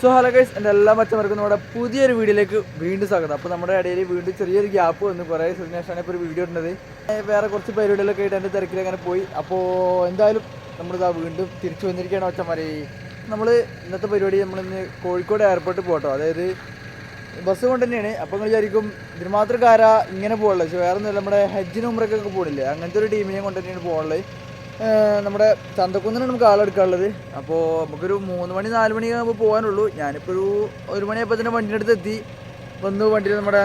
So hello guys എന്റെ എല്ലാ മച്ചന്മാർക്കും നമ്മുടെ പുതിയൊരു വീഡിയോയിലേക്ക് വീണ്ടും സ്വാഗതം. അപ്പോൾ നമ്മുടെ ഇടയിൽ വീണ്ടും ചെറിയൊരു ഗ്യാപ്പ് വന്നു. കുറേ ശേഷമാണ് ഇപ്പോൾ ഒരു വീഡിയോ ഉണ്ടത് വേറെ കുറച്ച് പരിപാടികളൊക്കെ ആയിട്ട് എന്റെ തിരക്കിൽ അങ്ങനെ പോയി. അപ്പോൾ എന്തായാലും നമ്മളിതാ വീണ്ടും തിരിച്ചു വന്നിരിക്കുകയാണ് മച്ചന്മാരെ നമ്മൾ ഇന്നത്തെ പരിപാടി നമ്മളിന്ന് കോഴിക്കോട് എയർപോർട്ടിൽ പോകട്ടോ. അതായത് ബസ് കൊണ്ട് തന്നെയാണ്. അപ്പോൾ നിങ്ങൾ വിചാരിക്കും ഇതിന് മാത്രം കാര ഇങ്ങനെ പോകുള്ളൂ പക്ഷേ വേറെ ഒന്നുമില്ല നമ്മുടെ ഹജ്ജിനും ഉമ്രക്കൊക്കെ പോകണില്ലേ? അങ്ങനത്തെ ഒരു ടീമിനെയും കൊണ്ട് തന്നെയാണ് പോകുള്ളത് ഏഹ് നമ്മുടെ ചന്തക്കുന്നിനാണ് നമുക്ക് ആളെടുക്കാനുള്ളത് അപ്പോൾ നമുക്കൊരു മൂന്ന് മണി നാല് മണി ആകുമ്പോൾ പോകാനുള്ളൂ. ഞാനിപ്പോൾ ഒരു മണിയായപ്പോൾ തന്നെ വണ്ടിയുടെ അടുത്ത് എത്തി. വന്ന് വണ്ടിയിൽ നമ്മുടെ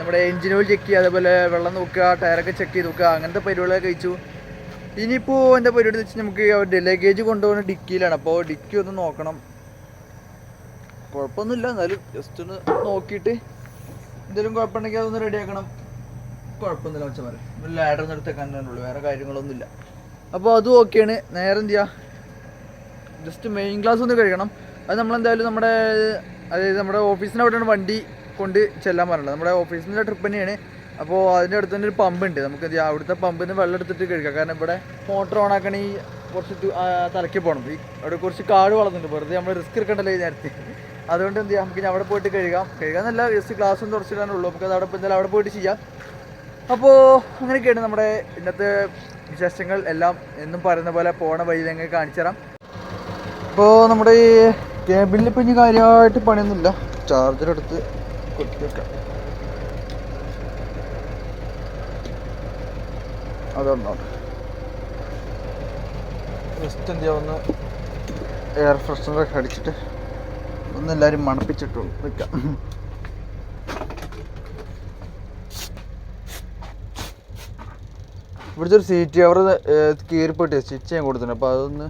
നമ്മുടെ എഞ്ചിൻ ഓയിൽ ചെക്ക് ചെയ്യുക അതേപോലെ വെള്ളം നോക്കുക ടയറൊക്കെ ചെക്ക് ചെയ്ത് നോക്കുക അങ്ങനത്തെ പരിപാടികളൊക്കെ കഴിച്ചു. ഇനിയിപ്പോൾ എന്റെ പരിപാടി വെച്ചാൽ നമുക്ക് ലഗേജ് കൊണ്ടുപോകുന്ന ഡിക്കിയിലാണ്. അപ്പോൾ ഡിക്കി ഒന്ന് നോക്കണം. കുഴപ്പമൊന്നുമില്ല. എന്നാലും ജസ്റ്റ് ഒന്ന് നോക്കിയിട്ട് എന്തെങ്കിലും കുഴപ്പമുണ്ടെങ്കിൽ അതൊന്ന് റെഡിയാക്കണം കുഴപ്പമൊന്നുമില്ല വെച്ചാൽ ഒരു ലാഡർ നിർത്തി കണ്ടുള്ളൂ വേറെ കാര്യങ്ങളൊന്നുമില്ല. അപ്പോൾ അതും ഓക്കെയാണ് നേരെ എന്ത് ചെയ്യുക ജസ്റ്റ് മെയിൻ ക്ലാസ് ഒന്ന് കഴിക്കണം. അത് നമ്മളെന്തായാലും നമ്മുടെ അതായത് നമ്മുടെ ഓഫീസിന്റെ അവിടെയാണ് വണ്ടി കൊണ്ട് ചെല്ലാൻ പറഞ്ഞത്. നമ്മുടെ ഓഫീസിന്റെ ട്രിപ്പ് തന്നെയാണ്. അപ്പോൾ അതിന്റെ അടുത്ത് തന്നെ ഒരു പമ്പ് ഉണ്ട്. നമുക്ക് എന്ത് ചെയ്യാം? അവിടുത്തെ പമ്പിൽ നിന്ന് വെള്ളം എടുത്തിട്ട് കഴിക്കാം. കാരണം ഇവിടെ മോട്ടർ ഓൺ ആക്കണമെങ്കിൽ കുറച്ച് തലയ്ക്ക് പോകണം ഈ അവിടെ കുറച്ച് കാട് വളർന്നുണ്ട് വെറുതെ നമ്മൾ റിസ്ക് എടുക്കണ്ടല്ലോ ഈ നേരത്തെ. അതുകൊണ്ട് എന്ത് ചെയ്യാം? നമുക്ക് അവിടെ പോയിട്ട് കഴുകാം. കഴുകാന്നല്ല ജസ്റ്റ് ക്ലാസ് ഒന്ന് തുറച്ചിടാനുള്ളൂ നമുക്ക് അത് അവിടെ എന്തായാലും അവിടെ പോയിട്ട് ചെയ്യാം. അപ്പോൾ അങ്ങനെയൊക്കെയാണ് നമ്മുടെ ഇന്നത്തെ വിശേഷങ്ങൾ. എല്ലാം എന്നും പറയുന്ന പോലെ പോണ വഴി ഞങ്ങൾ കാണിച്ചു തരാം. ഇപ്പോൾ നമ്മുടെ ഈ കേബിളിൽ ഇപ്പം ഇനി കാര്യമായിട്ട് പണിയൊന്നുമില്ല. ചാർജർ എടുത്ത് കൊത്തി വെക്കാം. അതുണ്ടോ ജസ്റ്റ് എന്ത് ഒന്ന് എയർ ഫ്രഷ്നറൊക്കെ അടിച്ചിട്ട് ഒന്ന് എല്ലാവരും മണപ്പിച്ചിട്ടു ഇവിടുത്തെ ഒരു സീറ്റ് കവർ കീറിപ്പെട്ട് സ്റ്റിച്ച് ചെയ്യാൻ കൊടുത്തിട്ടുണ്ട്. അപ്പോൾ അതൊന്ന്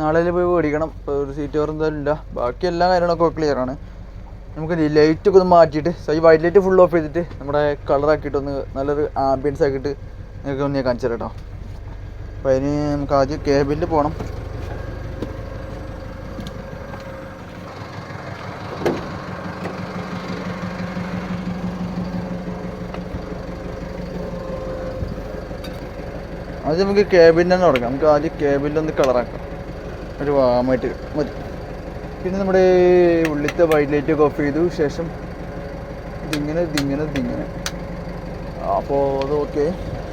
നാളെ പോയി മേടിക്കണം. ഇപ്പോൾ ഒരു സീറ്റ് കവർ എന്തായാലും ഇല്ല. ബാക്കി എല്ലാ കാര്യങ്ങളൊക്കെ ക്ലിയർ ആണ്. നമുക്ക് ലൈറ്റ് ഒക്കെ ഒന്ന് മാറ്റിയിട്ട് സോ ഈ വൈറ്റ് ലൈറ്റ് ഫുൾ ഓഫ് ചെയ്തിട്ട് നമ്മുടെ കളറാക്കിയിട്ട് ഒന്ന് നല്ലൊരു ആംബിയൻസ് ആക്കിയിട്ട് നിങ്ങൾക്ക് ഒന്ന് ഞാൻ കാണിച്ചു തരാം കേട്ടോ. അപ്പോൾ അതിന് നമുക്ക് ആദ്യം കേബിനിൽ പോകണം ആദ്യം നമുക്ക് കേബിന്റെ തന്നെ തുടങ്ങാം. നമുക്ക് ആദ്യം കേബിലൊന്ന് കളറാക്കാം ഒരു വാമായിട്ട് മതി. പിന്നെ നമ്മുടെ ഉള്ളിത്തെ വൈറ്റ് ലൈറ്റ് ഒക്കെ ഓഫ് ചെയ്തു. ശേഷം ഇതിങ്ങനെ ഇതിങ്ങനെ ഇതിങ്ങനെ. അപ്പോൾ അത് ഓക്കെ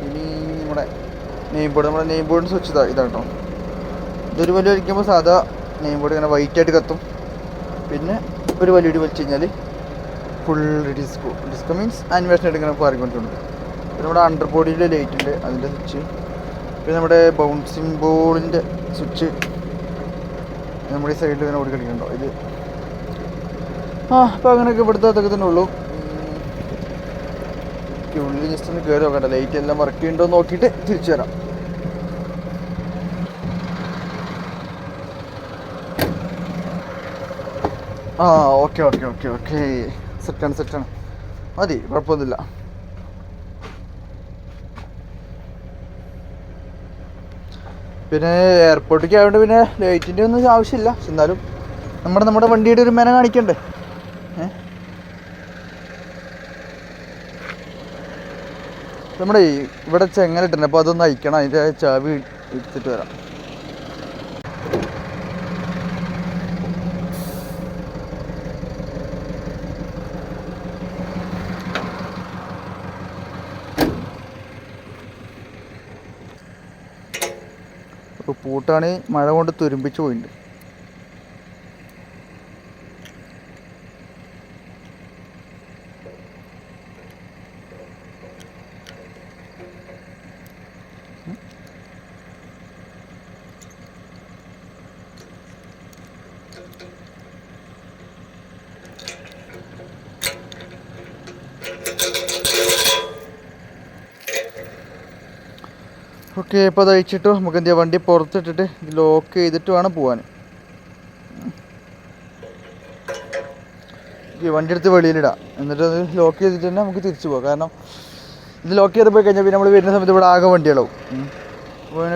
ഇനി നമ്മുടെ നെയിം ബോർഡ് നമ്മുടെ നെയിം ബോർഡിന് സ്വിച്ച് ഇതാ കേട്ടോ ഇതൊരു വലിയ വലിക്കുമ്പോൾ സാധാ നെയിം ബോർഡ് ഇങ്ങനെ വൈറ്റ് ആയിട്ട് കത്തും. പിന്നെ ഒരു വലിയ വലിച്ചു കഴിഞ്ഞാൽ full disco disco means animation എടുക്കുന്ന പാറിക്കൊണ്ടിട്ടുണ്ട് പിന്നെ നമ്മുടെ അണ്ടർ ബോഡിയിലെ ലൈറ്റ് ഉണ്ട്. അതിന്റെ സ്വിച്ച് പിന്നെ നമ്മുടെ ബൗൺസിങ് ബോളിന്റെ സ്വിച്ച് നമ്മുടെ ഈ സൈഡിൽ ഇങ്ങനെ ഓടി കളിക്കണ്ടോ ഇത് ആ അപ്പോൾ അങ്ങനെയൊക്കെ ഇവിടുത്തെ അതൊക്കെ തന്നെ ഉള്ളൂ. ഉള്ളിൽ ജസ്റ്റ് ഒന്ന് കയറി നോക്കട്ടെ. ലൈറ്റ് എല്ലാം വർക്ക് ചെയ്യുന്നുണ്ടോ എന്ന് നോക്കിയിട്ട് തിരിച്ചു വരാം. ആ ഓക്കെ ഓക്കെ ഓക്കെ ഓക്കെ സെറ്റാണ് സെറ്റാണ് മതി കുഴപ്പമൊന്നുമില്ല. പിന്നെ എയർപോർട്ടിലേക്ക് ആയതുകൊണ്ട് പിന്നെ ലൈറ്റിന്റെ ഒന്നും ആവശ്യമില്ല. പക്ഷെ എന്നാലും നമ്മുടെ നമ്മുടെ വണ്ടിയുടെ ഒരു മെന കാണിക്കണ്ടേ? നമ്മുടെ ഇവിടെ ചെങ്ങലിട്ടുണ്ട്. അപ്പോൾ അതൊന്ന് അയക്കണം. അതിന്റെ ചാവി എടുത്തിട്ട് വരാം. പൂട്ടാണ് മഴ കൊണ്ട് തുരുമ്പിച്ച് പോയിട്ടുണ്ട് ഓക്കെ ഇപ്പോൾ അത് അയച്ചിട്ടു നമുക്ക് എന്ത് ചെയ്യാം? വണ്ടി പുറത്തിട്ടിട്ട് ഇത് ലോക്ക് ചെയ്തിട്ട് വേണം പോകാൻ വണ്ടി എടുത്ത് വെളിയിലിടാം. എന്നിട്ട് അത് ലോക്ക് ചെയ്തിട്ട് തന്നെ നമുക്ക് തിരിച്ചു പോകാം കാരണം ഇത് ലോക്ക് ചെയ്ത് പോയി കഴിഞ്ഞാൽ പിന്നെ നമ്മൾ വരുന്ന സമയത്ത് ഇവിടെ ആകെ വണ്ടികളാവും. അപ്പോൾ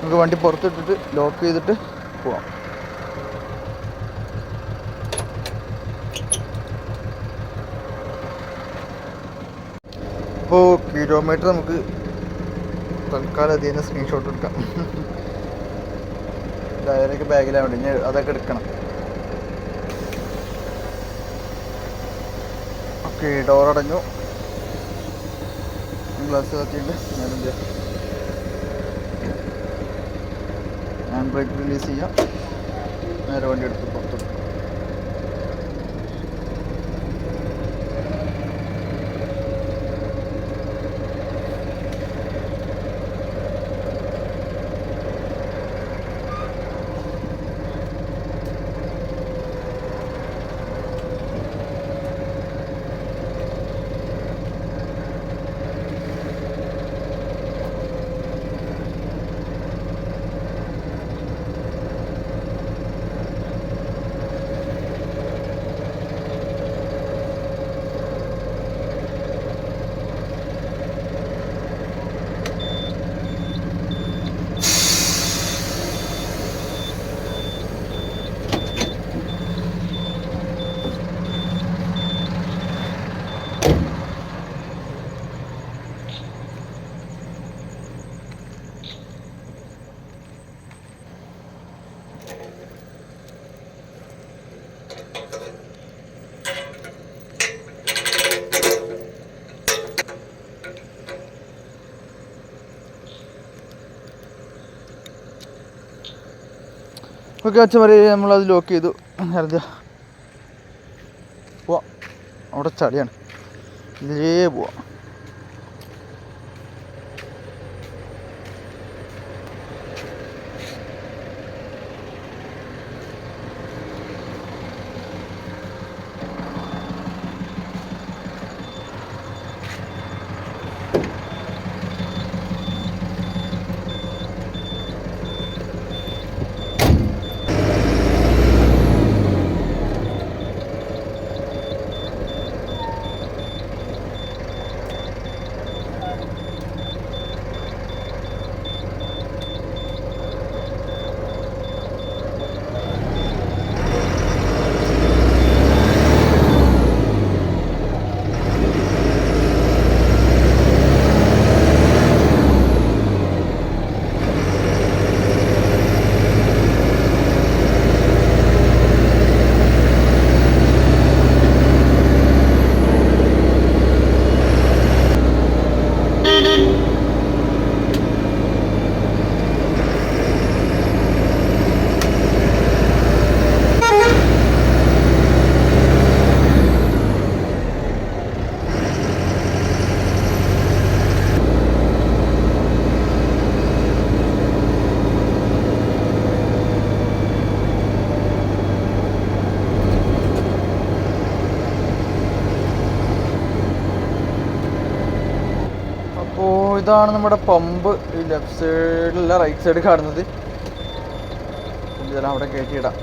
നമുക്ക് വണ്ടി പുറത്തിട്ടിട്ട് ലോക്ക് ചെയ്തിട്ട് പോവാം. ഇപ്പോൾ കിലോമീറ്റർ നമുക്ക് തൽക്കാലം അതിന് സ്ക്രീൻഷോട്ട് എടുക്കാം. ഡയറിയൊക്കെ ബാഗിലാണ് വേണ്ടി ഞാൻ അതൊക്കെ എടുക്കണം. ഓക്കെ ഡോർ അടഞ്ഞു. ഗ്ലാസ് കത്തിയുണ്ട് ഞാനെന്റെ ഹാൻഡ് ബ്രേക്ക് റിലീസ് ചെയ്യാം. നേരെ വണ്ടി എടുത്തിപ്പോൾ പുറത്തോട്ട് അച്ഛൻ വരെ നമ്മളത് ലോക്ക് ചെയ്തു. നേരത്തെ പോവാം. അവിടെ ചളിയാണ്. ഇതിലേ പോവാം അപ്പോൾ ഇതാണ് നമ്മുടെ പമ്പ്. ഈ ലെഫ്റ്റ് സൈഡിലല്ല റൈറ്റ് സൈഡ് കാണുന്നത്. അവിടെ കയറ്റിയിടാം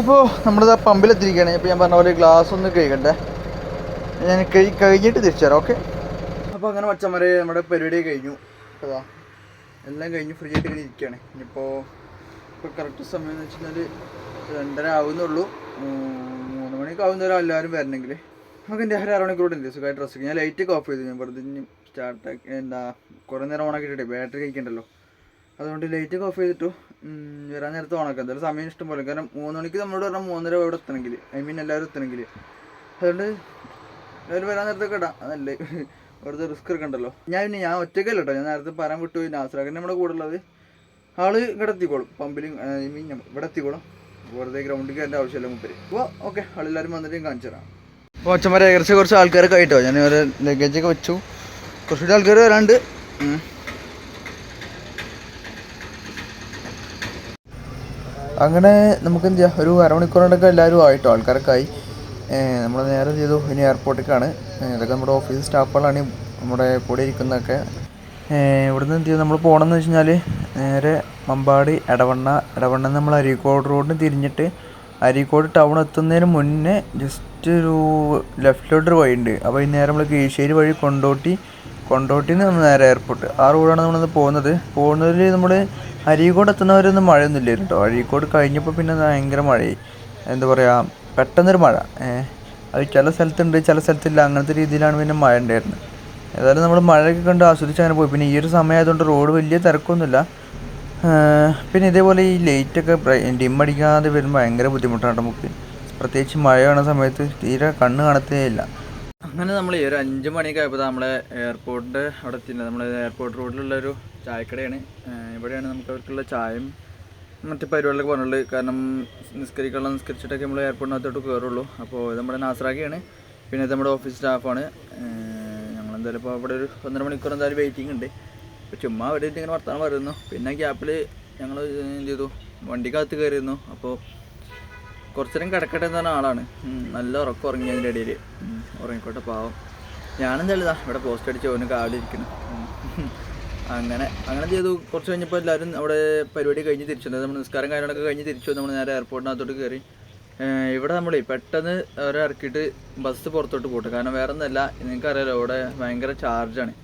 അപ്പോൾ നമ്മളിത് ആ പമ്പിലെത്തിരിക്കുകയാണ് ഇപ്പോൾ ഞാൻ പറഞ്ഞ പോലെ ഗ്ലാസ് ഒന്ന് കഴുകട്ടെ ഞാൻ കഴി കഴിഞ്ഞിട്ട് തിരിച്ചു തരാം ഓക്കെ അപ്പോൾ അങ്ങനെ മച്ചന്മാരെ നമ്മുടെ പരിപാടി കഴിഞ്ഞു. അതാ എല്ലാം കഴിഞ്ഞ് ഫ്രീ ആയിട്ട് ഇങ്ങനെ ഇരിക്കുകയാണ്. ഇനിയിപ്പോൾ ഇപ്പോൾ കറക്റ്റ് സമയം എന്ന് വെച്ച് കഴിഞ്ഞാൽ രണ്ടര ആവുന്നുള്ളൂ. മൂന്ന് മണിക്ക് ആവുന്നവരെ എല്ലാവരും വരണമെങ്കിൽ നമുക്ക് എന്റെ ഒരു അരമണിക്കൂർ ഉണ്ട്. സുഖമായിട്ട് ഡ്രസ്സ് ഞാൻ ലൈറ്റ് ഒക്കെ ഓഫ് ചെയ്തു. ഞാൻ വെറുതെ സ്റ്റാർട്ടാക്കി എന്താ കുറേ നേരം ഓണാക്കിയിട്ടേ ബാറ്ററി കഴിക്കണ്ടല്ലോ അതുകൊണ്ട് ലൈറ്റ് ഒക്കെ ഓഫ് ചെയ്തിട്ടു. വരാൻ നേരത്തെ ഓണാക്കാം എന്തായാലും സമയം ഇഷ്ടം പോലെ കാരണം മൂന്ന് മണിക്ക് നമ്മളോട് പറഞ്ഞാൽ മൂന്നര ഇവിടെ എത്തണമെങ്കിൽ ഐ മീൻ എല്ലാവരും എത്തണമെങ്കിൽ അതുകൊണ്ട് എല്ലാവരും വരാൻ നേരത്തൊക്കെ ഇടാം. അതല്ലേ? വെറുതെ റിസ്ക് എടുക്കണ്ടല്ലോ. ഞാൻ പിന്നെ ഞാൻ ഒറ്റയ്ക്കല്ല കേട്ടോ ഞാൻ നേരത്തെ പറയാൻ വിട്ടു നാസറാക്കൻ നമ്മുടെ കൂടെ ഉള്ളത്. ആൾ ഇവിടെ എത്തിക്കോളും. പമ്പിൽ ഐ മീൻ ഇവിടെ എത്തിക്കോളും. വെറുതെ ഗ്രൗണ്ടിൽ കയറേണ്ട ആവശ്യമില്ല മുപ്പര്. അപ്പോൾ ഓക്കെ ആളെല്ലാവരും വന്നിട്ട് കാണിച്ചു തരാം. അപ്പോൾ അച്ഛന്മാരെ ഏകദേശം കുറച്ച് ആൾക്കാരൊക്കെ ആയിട്ടോ? ഞാൻ ഒരു ലഗേജൊക്കെ വെച്ചു. കുറച്ചുകൂടി ആൾക്കാർ വരാണ്ട് അങ്ങനെ നമുക്ക് എന്ത് ചെയ്യാം ഒരു അരമണിക്കൂറിനൊക്കെ എല്ലാവരും ആയിട്ടോ ആൾക്കാരൊക്കെ നമ്മൾ നേരെ ചെയ്തു ഇനി എയർപോർട്ടിലേക്കാണ് ഇതൊക്കെ നമ്മുടെ ഓഫീസ് സ്റ്റാഫുകളാണ് നമ്മുടെ കൂടെ ഇരിക്കുന്നതൊക്കെ. ഇവിടുന്ന് എന്ത് ചെയ്യും നമ്മൾ പോകണമെന്ന് വെച്ച് കഴിഞ്ഞാൽ നേരെ മമ്പാടി എടവണ്ണ എടവണ്ണ നമ്മൾ അരീക്കോട് റോഡിന് തിരിഞ്ഞിട്ട് അരീക്കോട് ടൗൺ എത്തുന്നതിന് മുന്നേ ജസ്റ്റ് ഒരു ലെഫ്റ്റിലോട്ടൊരു വഴിയുണ്ട്. അപ്പോൾ ഈ നേരെ നമ്മൾ കീഴ്ശ്ശേരി വഴി കൊണ്ടോട്ടി കൊണ്ടോട്ടിയിൽ നിന്ന് നേരെ എയർപോർട്ട് ആ റോഡാണ് നമ്മളിന്ന് പോകുന്നത്. പോകുന്നതിൽ നമ്മൾ അരീക്കോട് എത്തുന്നവരൊന്നും മഴയൊന്നും ഇല്ലായിരുന്നു കേട്ടോ അരീക്കോട് കഴിഞ്ഞപ്പോൾ പിന്നെ ഭയങ്കര മഴയായി. എന്താ പറയുക പെട്ടെന്നൊരു മഴ. അത് ചില സ്ഥലത്തുണ്ട് ചില സ്ഥലത്തില്ല. അങ്ങനത്തെ രീതിയിലാണ് പിന്നെ മഴ ഉണ്ടായിരുന്നത്. ഏതായാലും നമ്മൾ മഴയൊക്കെ കണ്ട് ആസ്വദിച്ച് അങ്ങനെ പോയി. പിന്നെ ഈ ഒരു സമയമായതുകൊണ്ട് റോഡ് വലിയ തിരക്കൊന്നുമില്ല. പിന്നെ ഇതേപോലെ ഈ ലൈറ്റൊക്കെ ഡിം അടിക്കാതെ വരുമ്പോൾ ഭയങ്കര ബുദ്ധിമുട്ടാണ് നമുക്ക് പ്രത്യേകിച്ച് മഴ മഴയാണ് സമയത്ത് തീരെ കണ്ണ് കാണത്തേ ഇല്ല. അങ്ങനെ നമ്മൾ ഈ ഒരു അഞ്ച് മണിയൊക്കെ ആയപ്പോൾ നമ്മളെ എയർപോർട്ടിന്റെ അവിടെ എത്തിയില്ല? നമ്മൾ എയർപോർട്ട് റോഡിലുള്ള ഒരു ചായക്കടയാണ് ഇവിടെയാണ് നമുക്ക് അവർക്കുള്ള ചായയും മറ്റ് പരിപാടികളൊക്കെ പറഞ്ഞുള്ളത് കാരണം നിസ്കരിക്കാനുള്ള നിസ്കരിച്ചിട്ടൊക്കെ നമ്മൾ എയർപോർട്ടിനകത്തോട്ട് കയറുള്ളൂ അപ്പോൾ ഇത് നമ്മുടെ നാസറാക്കിയാണ് പിന്നെ ഇത് നമ്മുടെ ഓഫീസ് സ്റ്റാഫാണ് ഞങ്ങൾ എന്തായാലും ഇപ്പോൾ അവിടെ ഒരു ഒന്നര മണിക്കൂർ എന്തായാലും വെയിറ്റിംഗ് ഉണ്ട്. അപ്പോൾ ചുമ്മാ അവിടെ ഇങ്ങനെ വർത്തമാനം പറയുന്നു. പിന്നെ ഗ്യാപ്പിൽ ഞങ്ങൾ എന്ത് ചെയ്തു? വണ്ടിക്കകത്ത് കയറിയിരുന്നു അപ്പോൾ കുറച്ചു നേരം കിടക്കട്ടെ എന്ന് പറഞ്ഞ ആളാണ്. നല്ല ഉറക്കം ഉറങ്ങി അതിന്റെ ഇടയിൽ ഉറങ്ങിക്കോട്ടെ പാവം. ഞാനെന്തായാലും ഇതാ ഇവിടെ പോസ്റ്റ് അടിച്ച് ഓന് ഉം. അങ്ങനെ അങ്ങനെ ചെയ്തു? കുറച്ച് കഴിഞ്ഞപ്പോൾ എല്ലാവരും അവിടെ പരിപാടി കഴിഞ്ഞ് തിരിച്ചു. നമ്മൾ നിസ്കാരം കാര്യങ്ങളൊക്കെ കഴിഞ്ഞ് തിരിച്ചു. നമ്മൾ നേരെ എയർപോർട്ടിനകത്തോട്ട് കയറി ഇവിടെ നമ്മൾ പെട്ടെന്ന് അവരെ ഇറക്കിയിട്ട് ബസ് പുറത്തോട്ട് പോട്ടെ. കാരണം വേറെ ഒന്നല്ല നിങ്ങൾക്കറിയാലോ ഇവിടെ ഭയങ്കര ചാർജാണ്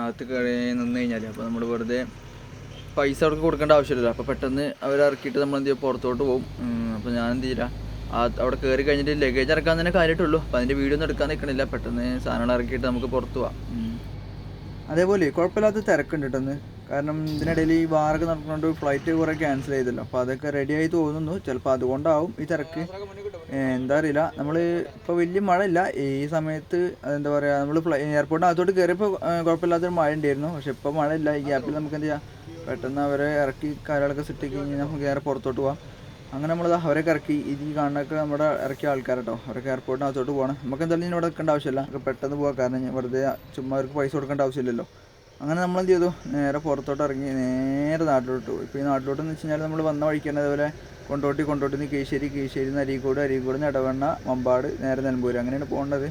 അകത്ത് കയറി നിന്ന് കഴിഞ്ഞാൽ അപ്പോൾ നമ്മൾ വെറുതെ പൈസ അവർക്ക് കൊടുക്കേണ്ട ആവശ്യമില്ല അപ്പോൾ പെട്ടെന്ന് അവർ ഇറക്കിയിട്ട് നമ്മൾ എന്ത് ചെയ്യും? പുറത്തോട്ട് പോകും. അപ്പോൾ ഞാൻ എന്ത് ചെയ്യില്ല? ആ അവിടെ കയറി കഴിഞ്ഞിട്ട് ലഗേജ് ഇറക്കാൻ തന്നെ കാര്യമായിട്ടുള്ളൂ. അപ്പോൾ അതിന്റെ വീഡിയോ ഒന്നും എടുക്കാൻ നിൽക്കണില്ല പെട്ടെന്ന് സാധനങ്ങൾ ഇറക്കിയിട്ട് നമുക്ക് പുറത്ത് പോവാം. അതേപോലെ കുഴപ്പമില്ലാത്ത തിരക്കുണ്ട് കേട്ടോ കാരണം ഇതിനിടയിൽ ഈ വാറൊക്കെ നടക്കുന്നുണ്ട് ഫ്ലൈറ്റ് കുറേ ക്യാൻസൽ ചെയ്തല്ലോ. അപ്പോൾ അതൊക്കെ റെഡിയായി തോന്നുന്നു. ചിലപ്പോൾ അതുകൊണ്ടാവും ഈ തിരക്ക്. എന്താ അറിയില്ല. നമ്മൾ ഇപ്പോൾ വലിയ മഴയില്ല. ഈ സമയത്ത് അതെന്താ പറയുക നമ്മൾ ഫ്ലൈ എയർപോർട്ടിനകത്തോട്ട് കയറിയപ്പോൾ കുഴപ്പമില്ലാത്തൊരു മഴ ഉണ്ടായിരുന്നു. പക്ഷെ ഇപ്പോൾ മഴയില്ല. ഈ ഗ്യാപ്പിൽ നമുക്ക് എന്ത് ചെയ്യാം? പെട്ടെന്ന് അവരെ ഇറക്കി കാലുകളൊക്കെ സെറ്റാക്കി കഴിഞ്ഞാൽ നമുക്ക് നേരെ പുറത്തോട്ട് പോവാം. അങ്ങനെ നമ്മൾ അവരൊക്കെ ഇറക്കി. ഇത് ഈ കാണുന്നൊക്കെ നമ്മുടെ ഇറക്കിയ ആൾക്കാരട്ടോ. അവരൊക്കെ എയർപോർട്ടിനകത്തോട്ട് പോകണം നമുക്ക് എന്തായാലും ഇവിടെ നിൽക്കേണ്ട ആവശ്യമില്ല. നമുക്ക് പെട്ടെന്ന് പോകാം കാരണം വെറുതെ ചുമ്മാ അവർക്ക് പൈസ കൊടുക്കേണ്ട ആവശ്യമില്ലല്ലോ. അങ്ങനെ നമ്മൾ എന്ത് ചെയ്തു? നേരെ പുറത്തോട്ട് ഇറങ്ങി നേരെ നാട്ടിലോട്ട് പോയി. ഇപ്പോൾ ഈ നാട്ടിലോട്ട് എന്ന് വെച്ച് കഴിഞ്ഞാൽ നമ്മൾ വന്ന വഴിക്കാണ് അതുപോലെ കൊണ്ടോട്ടി കൊണ്ടോട്ടി നിന്ന് കീശ്ശേരി കീശ്ശേരി നിന്ന് അരീക്കോട് അരീക്കോട് നിന്ന് ഇടവണ്ണ മമ്പാട് നേരെ നിലമ്പൂര്. അങ്ങനെയാണ് പോകേണ്ടത്.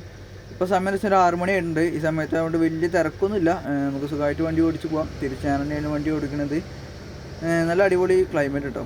ഇപ്പോൾ സമയം വെച്ചാൽ ഒരു ആറ് മണിയുണ്ട് ഈ സമയത്ത് അതുകൊണ്ട് വലിയ തിരക്കൊന്നുമില്ല. നമുക്ക് സുഖമായിട്ട് വണ്ടി ഓടിച്ച് പോകാം തിരിച്ചാണ് തന്നെയാണ് വണ്ടി ഓടിക്കുന്നത് നല്ല അടിപൊളി ക്ലൈമറ്റ് കേട്ടോ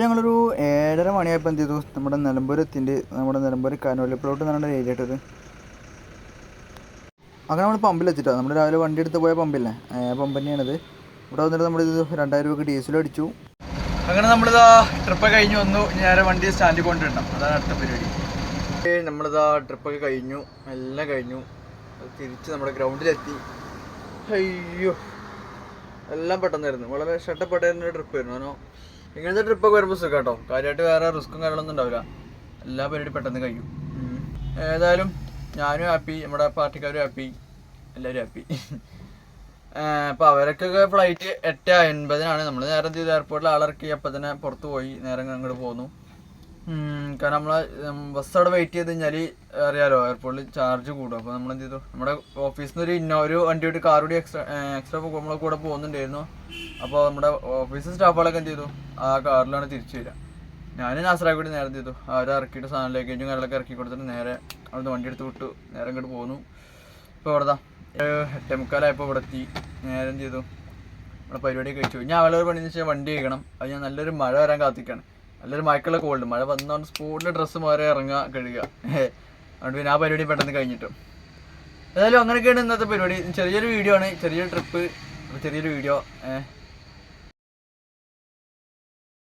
അപ്പോൾ ഞങ്ങളൊരു ഏഴര മണിയായപ്പോൾ എന്ത് ചെയ്തു? നമ്മുടെ നിലമ്പൂർ എത്തിന്റെ നമ്മുടെ നിലമ്പൂർ കനോലിപ്പുറോട്ട് എന്നാണ് ഏരിയ ഇട്ടത് അങ്ങനെ നമ്മൾ പമ്പിലെത്തിട്ടോ നമ്മൾ രാവിലെ വണ്ടി എടുത്ത് പോയ പമ്പില്ലേ? പമ്പ് തന്നെയാണിത്. ഇവിടെ വന്നിട്ട് നമ്മൾ ഇത് രണ്ടായിരം രൂപയ്ക്ക് ഡീസൽ അടിച്ചു. അങ്ങനെ നമ്മളിതാ ട്രിപ്പ് കഴിഞ്ഞ് വന്നു. നേരെ വണ്ടി സ്റ്റാൻഡിൽ കൊണ്ടിടണം അതാണ് അടുത്ത പരിപാടി. നമ്മളിതാ ട്രിപ്പൊക്കെ കഴിഞ്ഞു. എല്ലാം കഴിഞ്ഞു. തിരിച്ച് നമ്മുടെ ഗ്രൗണ്ടിലെത്തി അയ്യോ. എല്ലാം പെട്ടെന്നായിരുന്നു. വളരെ ഷട്ടപ്പെട്ടായിരുന്ന ട്രിപ്പ് ആയിരുന്നു. കാരണം ഇങ്ങനത്തെ ട്രിപ്പൊക്കെ വരുമ്പോൾ സുഖം കേട്ടോ. കാര്യമായിട്ട് വേറെ റിസ്ക്കും കാര്യങ്ങളൊന്നും ഉണ്ടാവില്ല. എല്ലാ പരിപാടി പെട്ടെന്ന് കഴിയും. ഏതായാലും ഞാനും ഹാപ്പി നമ്മുടെ പാർട്ടിക്കാരും ഹാപ്പി എല്ലാവരും ഹാപ്പി അപ്പോൾ അവരൊക്കെ ഫ്ലൈറ്റ് എട്ട് അൻപതിനാണ്. നമ്മൾ നേരെ ചെയ്ത്? എയർപോർട്ടിൽ ആളിറക്കി അപ്പം തന്നെ പുറത്ത് പോയി. നേരെ അങ്ങോട്ട് പോന്നു. കാരണം നമ്മളെ ബസ് അവിടെ വെയിറ്റ് ചെയ്ത് കഴിഞ്ഞാൽ അറിയാലോ എയർപോർട്ടിൽ ചാർജ് കൂടും. അപ്പോൾ നമ്മൾ എന്ത് ചെയ്തു? നമ്മുടെ ഓഫീസിൽ നിന്ന് ഒരു ഇന്ന ഒരു വണ്ടി വിട്ട് കാർ കൂടി എക്സ്ട്രാ എക്സ്ട്രാ നമ്മളെ കൂടെ പോകുന്നുണ്ടായിരുന്നു. അപ്പോൾ നമ്മുടെ ഓഫീസ് സ്റ്റാഫുകളൊക്കെ എന്ത് ചെയ്തു? ആ കാറിലാണ് തിരിച്ചു വരിക. ഞാൻ നാസറായി കൂടി നേരെ ചെയ്തു? അവരെ ഇറക്കിയിട്ട് സാധനം ലഗേജും കാര്യങ്ങളൊക്കെ ഇറക്കി കൊടുത്തിട്ട് നേരെ അവിടുന്ന് വണ്ടി എടുത്ത് വിട്ടു. നേരെ ഇങ്ങോട്ട് പോന്നു. ഇപ്പോൾ ഇവിടെ എട്ടേ മുക്കാലായപ്പോൾ ഇവിടെ എത്തി. നേരെ എന്ത് ചെയ്തു? നമ്മുടെ പരിപാടി കഴിച്ചു. ഞാൻ അവളൊരു പണി എന്ന് വെച്ചാൽ വണ്ടി കഴിക്കണം. അത് ഞാൻ നല്ലൊരു മഴ വരാൻ കാത്തിക്കാണ്. നല്ലൊരു മഴക്കുള്ള കോൾഡ് മഴ വന്നോണ്ട് സ്പോട്ടിൽ ഡ്രസ്സ് മാറി ഇറങ്ങുക കഴുകുക അതുകൊണ്ട് പിന്നെ ആ പരിപാടി പെട്ടെന്ന് കഴിഞ്ഞിട്ടും. ഏതായാലും അങ്ങനെയൊക്കെയാണ് ഇന്നത്തെ പരിപാടി. ചെറിയൊരു വീഡിയോ ആണ്. ചെറിയൊരു ട്രിപ്പ് ചെറിയൊരു വീഡിയോ